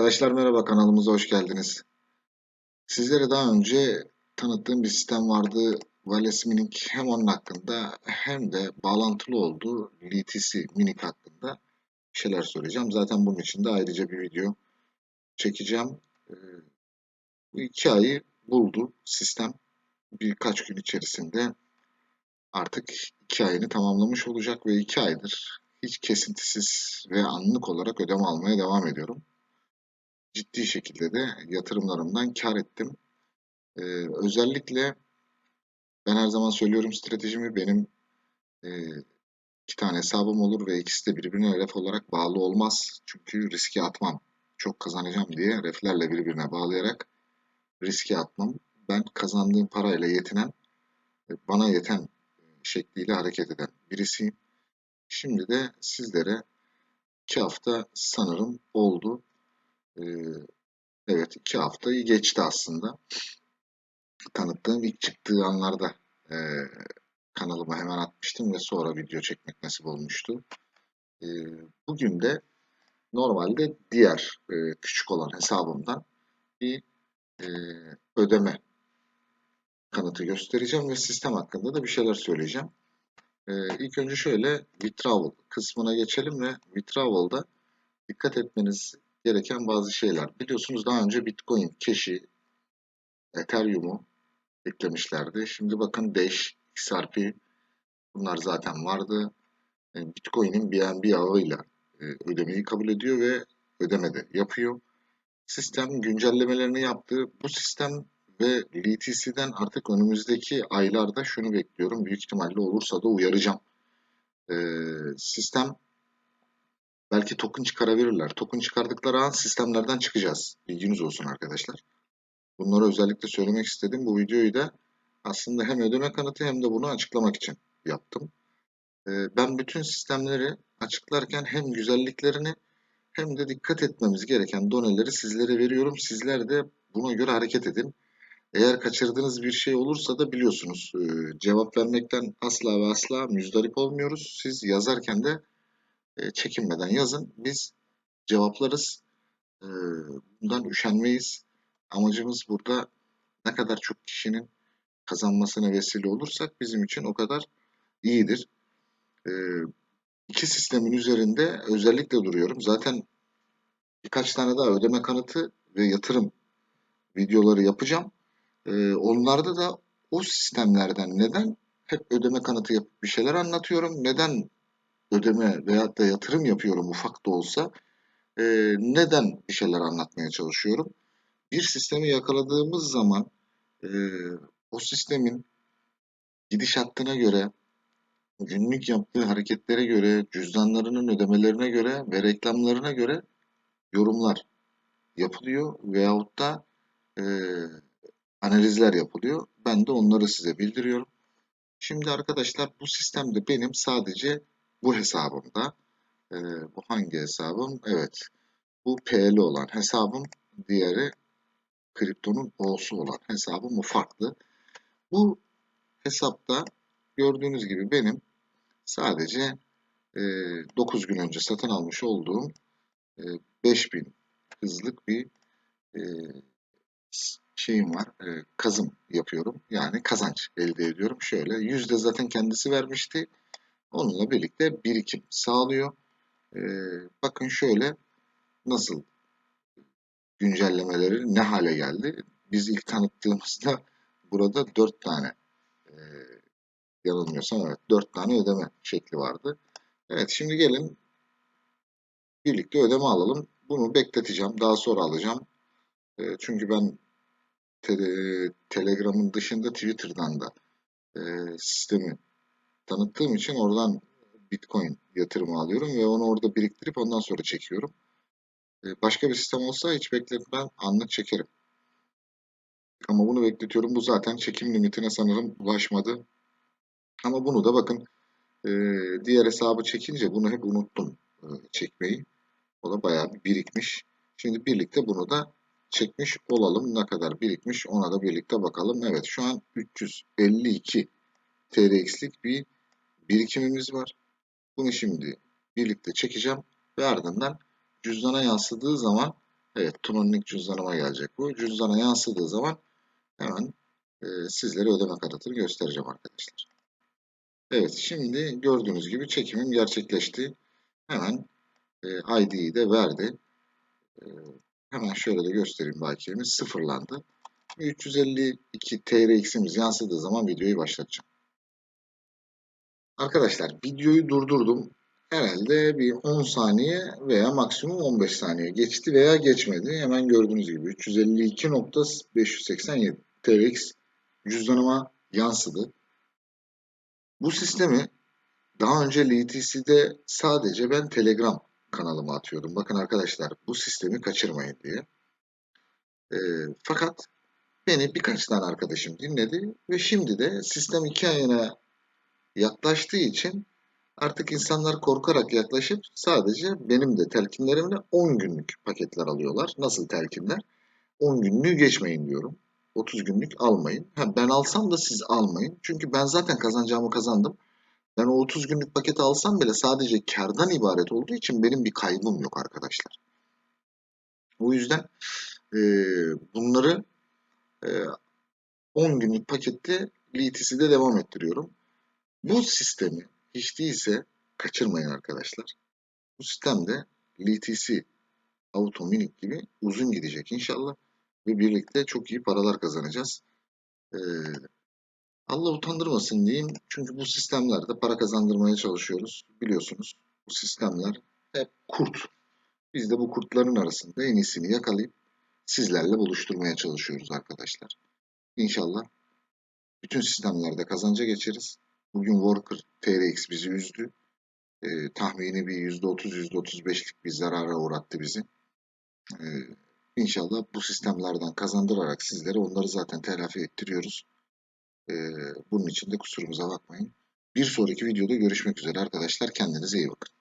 Arkadaşlar merhaba kanalımıza hoş geldiniz. Sizlere daha önce tanıttığım bir sistem vardı. Wales Mining hem onun hakkında hem de bağlantılı olduğu LTC Mining hakkında şeyler söyleyeceğim. Zaten bunun için de ayrıca bir video çekeceğim. Ee, Bu iki ayı buldu sistem. Birkaç gün içerisinde artık iki ayını tamamlamış olacak ve iki aydır hiç kesintisiz ve anlık olarak ödeme almaya devam ediyorum ciddi şekilde de yatırımlarımdan kar ettim. Ee, özellikle ben her zaman söylüyorum stratejimi benim e, iki tane hesabım olur ve ikisi de birbirine ref olarak bağlı olmaz. Çünkü riske atmam. Çok kazanacağım diye reflerle birbirine bağlayarak riske atmam. Ben kazandığım parayla yetinen, bana yeten şekliyle hareket eden birisiyim. Şimdi de sizlere iki hafta sanırım oldu. Ee, evet iki haftayı geçti aslında. Tanıttığım ilk çıktığı anlarda e, kanalıma hemen atmıştım ve sonra video çekmek nasip olmuştu. E, bugün de normalde diğer e, küçük olan hesabımdan bir e, ödeme kanıtı göstereceğim ve sistem hakkında da bir şeyler söyleyeceğim. E, ilk önce şöyle withdrawal kısmına geçelim ve withdrawal'da dikkat etmeniz gereken bazı şeyler. Biliyorsunuz daha önce Bitcoin, Cash'i, Ethereum'u eklemişlerdi. Şimdi bakın Dash, XRP bunlar zaten vardı. E, Bitcoin'in BNB ağıyla e, ödemeyi kabul ediyor ve ödeme de yapıyor. Sistem güncellemelerini yaptı. Bu sistem ve LTC'den artık önümüzdeki aylarda şunu bekliyorum. Büyük ihtimalle olursa da uyaracağım. Ee, sistem Belki token çıkarabilirler. Token çıkardıkları an sistemlerden çıkacağız. Bilginiz olsun arkadaşlar. Bunları özellikle söylemek istedim. Bu videoyu da aslında hem ödeme kanıtı hem de bunu açıklamak için yaptım. Ee, ben bütün sistemleri açıklarken hem güzelliklerini hem de dikkat etmemiz gereken doneleri sizlere veriyorum. Sizler de buna göre hareket edin. Eğer kaçırdığınız bir şey olursa da biliyorsunuz e, cevap vermekten asla ve asla müzdarip olmuyoruz. Siz yazarken de e, çekinmeden yazın. Biz cevaplarız. E, bundan üşenmeyiz. Amacımız burada ne kadar çok kişinin kazanmasına vesile olursak bizim için o kadar iyidir. E, iki sistemin üzerinde özellikle duruyorum. Zaten birkaç tane daha ödeme kanıtı ve yatırım videoları yapacağım. E, onlarda da o sistemlerden neden hep ödeme kanıtı yapıp bir şeyler anlatıyorum. Neden ödeme veya da yatırım yapıyorum ufak da olsa e, neden bir şeyler anlatmaya çalışıyorum? Bir sistemi yakaladığımız zaman e, o sistemin gidiş göre, günlük yaptığı hareketlere göre, cüzdanlarının ödemelerine göre ve reklamlarına göre yorumlar yapılıyor veyahut da e, analizler yapılıyor. Ben de onları size bildiriyorum. Şimdi arkadaşlar bu sistemde benim sadece bu hesabımda. E, bu hangi hesabım? Evet. Bu PL olan hesabım. Diğeri kriptonun O'su olan hesabım. Bu farklı. Bu hesapta gördüğünüz gibi benim sadece e, 9 gün önce satın almış olduğum e, 5000 hızlık bir e, şeyim var. E, kazım yapıyorum. Yani kazanç elde ediyorum. Şöyle yüzde zaten kendisi vermişti. Onunla birlikte birikim sağlıyor. Ee, bakın şöyle nasıl güncellemeleri ne hale geldi. Biz ilk tanıttığımızda burada 4 tane e, yanılmıyorsam evet 4 tane ödeme şekli vardı. Evet şimdi gelin birlikte ödeme alalım. Bunu bekleteceğim. Daha sonra alacağım. E, çünkü ben te Telegram'ın dışında Twitter'dan da e, sistemi tanıttığım için oradan Bitcoin yatırımı alıyorum ve onu orada biriktirip ondan sonra çekiyorum. Ee, başka bir sistem olsa hiç bekletmem anlık çekerim. Ama bunu bekletiyorum. Bu zaten çekim limitine sanırım ulaşmadı. Ama bunu da bakın e, diğer hesabı çekince bunu hep unuttum e, çekmeyi. O da bayağı bir birikmiş. Şimdi birlikte bunu da çekmiş olalım. Ne kadar birikmiş ona da birlikte bakalım. Evet şu an 352 TRX'lik bir birikimimiz var. Bunu şimdi birlikte çekeceğim ve ardından cüzdana yansıdığı zaman Evet, Tunonic cüzdanıma gelecek bu. Cüzdana yansıdığı zaman hemen e, sizlere ödeme kanıtını göstereceğim arkadaşlar. Evet, şimdi gördüğünüz gibi çekimim gerçekleşti. Hemen e, ID'yi de verdi. E, hemen şöyle de göstereyim bakiyemiz sıfırlandı. 352 TRX'imiz yansıdığı zaman videoyu başlatacağım. Arkadaşlar videoyu durdurdum. Herhalde bir 10 saniye veya maksimum 15 saniye geçti veya geçmedi. Hemen gördüğünüz gibi 352.587 TRX cüzdanıma yansıdı. Bu sistemi daha önce LTC'de sadece ben Telegram kanalıma atıyordum. Bakın arkadaşlar bu sistemi kaçırmayın diye. E, fakat beni birkaç tane arkadaşım dinledi ve şimdi de sistem iki ayına yaklaştığı için artık insanlar korkarak yaklaşıp sadece benim de telkinlerimle 10 günlük paketler alıyorlar. Nasıl telkinler? 10 günlüğü geçmeyin diyorum. 30 günlük almayın. Ha, ben alsam da siz almayın. Çünkü ben zaten kazanacağımı kazandım. Ben o 30 günlük paketi alsam bile sadece kardan ibaret olduğu için benim bir kaybım yok arkadaşlar. O yüzden e, bunları e, 10 günlük pakette LTC'de devam ettiriyorum. Bu sistemi hiç değilse kaçırmayın arkadaşlar. Bu sistemde LTC Auto Minik gibi uzun gidecek inşallah. Ve birlikte çok iyi paralar kazanacağız. Ee, Allah utandırmasın diyeyim. Çünkü bu sistemlerde para kazandırmaya çalışıyoruz. Biliyorsunuz bu sistemler hep kurt. Biz de bu kurtların arasında en iyisini yakalayıp sizlerle buluşturmaya çalışıyoruz arkadaşlar. İnşallah bütün sistemlerde kazanca geçeriz. Bugün Worker TRX bizi üzdü. E, tahmini bir %30, %35'lik bir zarara uğrattı bizi. E, inşallah bu sistemlerden kazandırarak sizlere onları zaten telafi ettiriyoruz. E, bunun için de kusurumuza bakmayın. Bir sonraki videoda görüşmek üzere arkadaşlar. Kendinize iyi bakın.